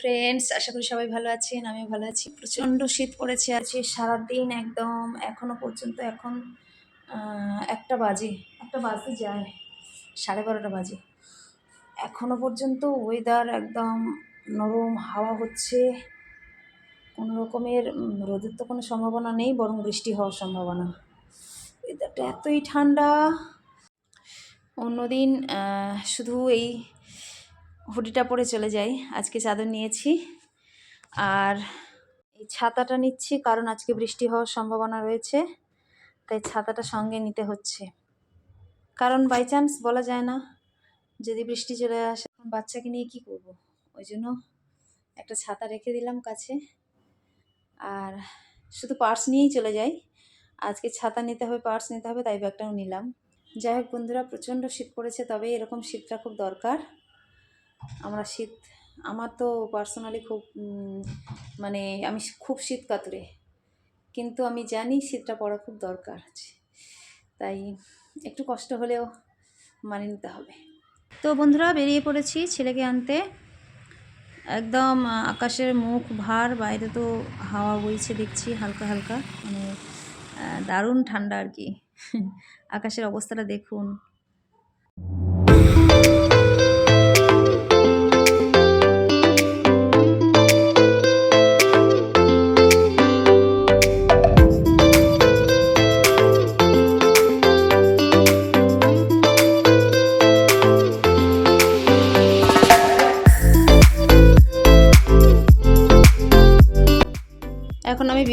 Friends আশা করি সবাই ভালো আছেন আমি ভালো আছি। প্রচণ্ড শীত পড়েছে আছে সারাদিন একদম এখনও পর্যন্ত এখন একটা বাজে একটা বাজে যায়, সাড়ে বারোটা বাজে। এখনও পর্যন্ত ওয়েদার একদম নরম, হাওয়া হচ্ছে। কোনো রকমের রোদের তো কোনো সম্ভাবনা নেই, বরং বৃষ্টি হওয়ার সম্ভাবনা। ওয়েদারটা এতই ঠান্ডা। অন্যদিন শুধু এই হুডিটা পরে চলে যাই। আজকে চাদর নিয়েছি। আর এই ছাতাটা নিচ্ছি কারণ আজকে বৃষ্টি হওয়ার সম্ভাবনা রয়েছে, তাই ছাতাটা সঙ্গে নিতে হচ্ছে। কারণ বাই চান্স বলা যায় না, যদি বৃষ্টি চলে আসে বাচ্চাকে নিয়ে কি করব? ওই জন্য একটা ছাতা রেখে দিলাম কাছে। আর শুধু পার্স নিয়েই চলে যাই। আজকে ছাতা নিতে হবে পার্স নিতে হবে, তাই ব্যাগটাও নিলাম। যাই হোক বন্ধুরা, প্রচণ্ড শীত পড়েছে তবে এরকম শীতটা খুব দরকার। আমরা শীত, আমার তো পার্সোনালি খুব মানে আমি খুব শীত কাতুরে কিন্তু আমি জানি শীতটা পড়া খুব দরকার। আছে তাই একটু কষ্ট হলেও মানিয়ে নিতে হবে। তো বন্ধুরা, বেরিয়ে পড়েছি ছেলেকে আনতে। একদম আকাশের মুখ ভার, বাইরে তো হাওয়া বইছে দেখছি, হালকা হালকা। মানে দারুণ ঠান্ডা আর কি। আকাশের অবস্থাটা দেখুন।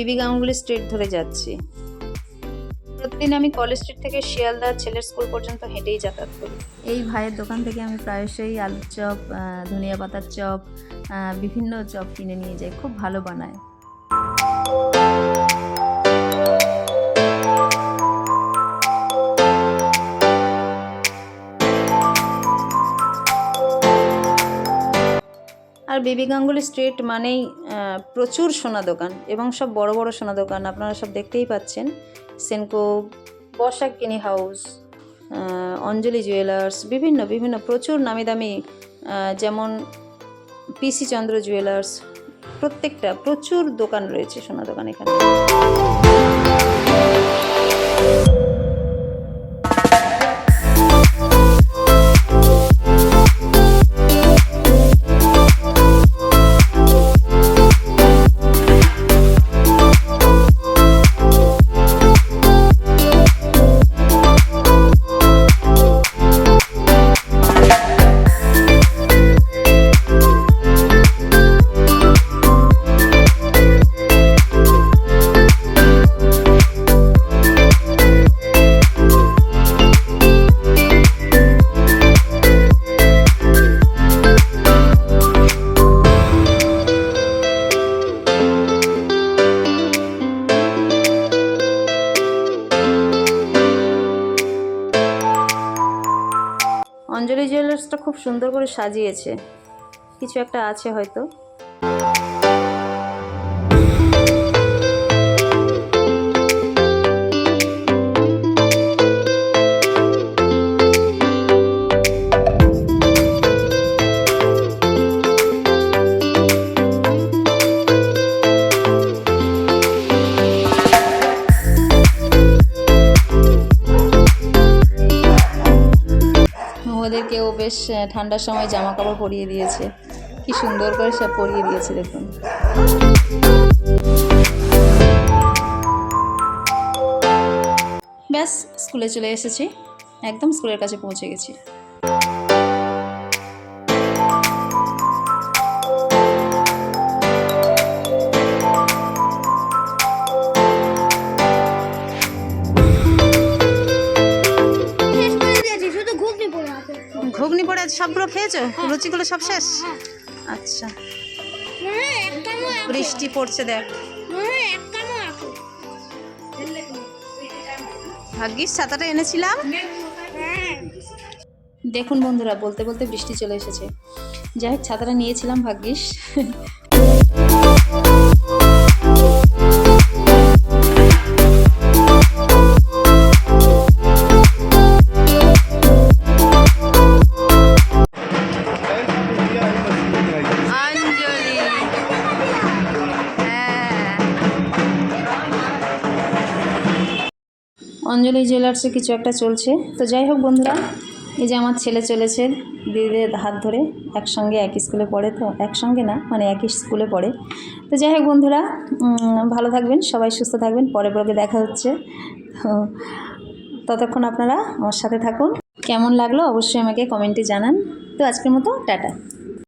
বিবি গাঙ্গুলি স্ট্রিট ধরে যাচ্ছি। প্রতিদিন আমি কলেজ স্ট্রিট থেকে শিয়ালদা ছেলের স্কুল পর্যন্ত হেঁটেই যাতায়াত করি। এই ভাইয়ের দোকান থেকে আমি প্রায়শই আলুর চপ ধনিয়া পাতার চপ বিভিন্ন চপ কিনে নিয়ে যাই, খুব ভালো বানায়। আর বেবি গাঙ্গুলি স্ট্রিট মানেই প্রচুর সোনা দোকান এবং সব বড় বড় সোনা দোকান। আপনারা সব দেখতেই পাচ্ছেন। সেনকো, বর্ষা কিনি হাউস অঞ্জলি জুয়েলার্স, বিভিন্ন বিভিন্ন, প্রচুর নামি দামি যেমন পিসি চন্দ্র জুয়েলার্স, প্রত্যেকটা প্রচুর দোকান রয়েছে, সোনা দোকান এখানে। খুব সুন্দর করে সাজিয়েছে। কিছু একটা আছে হয়তো। ওদেরকেও বেশ ঠান্ডার সময় জামা কাপড় পরিয়ে দিয়েছে। কি সুন্দর করে সব পরিয়ে দিয়েছে, দেখুন। ব্যাস, স্কুলে চলে এসেছি। একদম স্কুলের কাছে পৌঁছে গেছি। ঘুগনি আছে সবগুলো খেয়েছো? লুচিগুলো সব শেষ? আচ্ছা। বৃষ্টি পড়ছে দেখ। ভাগ্যিস, ছাতাটা এনেছিলাম। দেখুন বন্ধুরা, বলতে বলতে বৃষ্টি চলে এসেছে। যাই হোক, ছাতাটা নিয়েছিলাম ভাগ্যিস। অঞ্জলি জুয়েলার্সে কিছু একটা চলছে। তো যাই হোক বন্ধুরা, এই যে আমার ছেলে চলেছে দিদিদের হাত ধরে, একসঙ্গে একই স্কুলে পড়ে তো, একসঙ্গে না মানে একই স্কুলে পড়ে। তো যাই হোক বন্ধুরা ভালো থাকবেন, সবাই সুস্থ থাকবেন পরে ব্লগে দেখা হচ্ছে। ততক্ষণ আপনারা আমার সাথে থাকুন। কেমন লাগল অবশ্যই আমাকে কমেন্টে জানান। তো আজকের মতো, টাটা।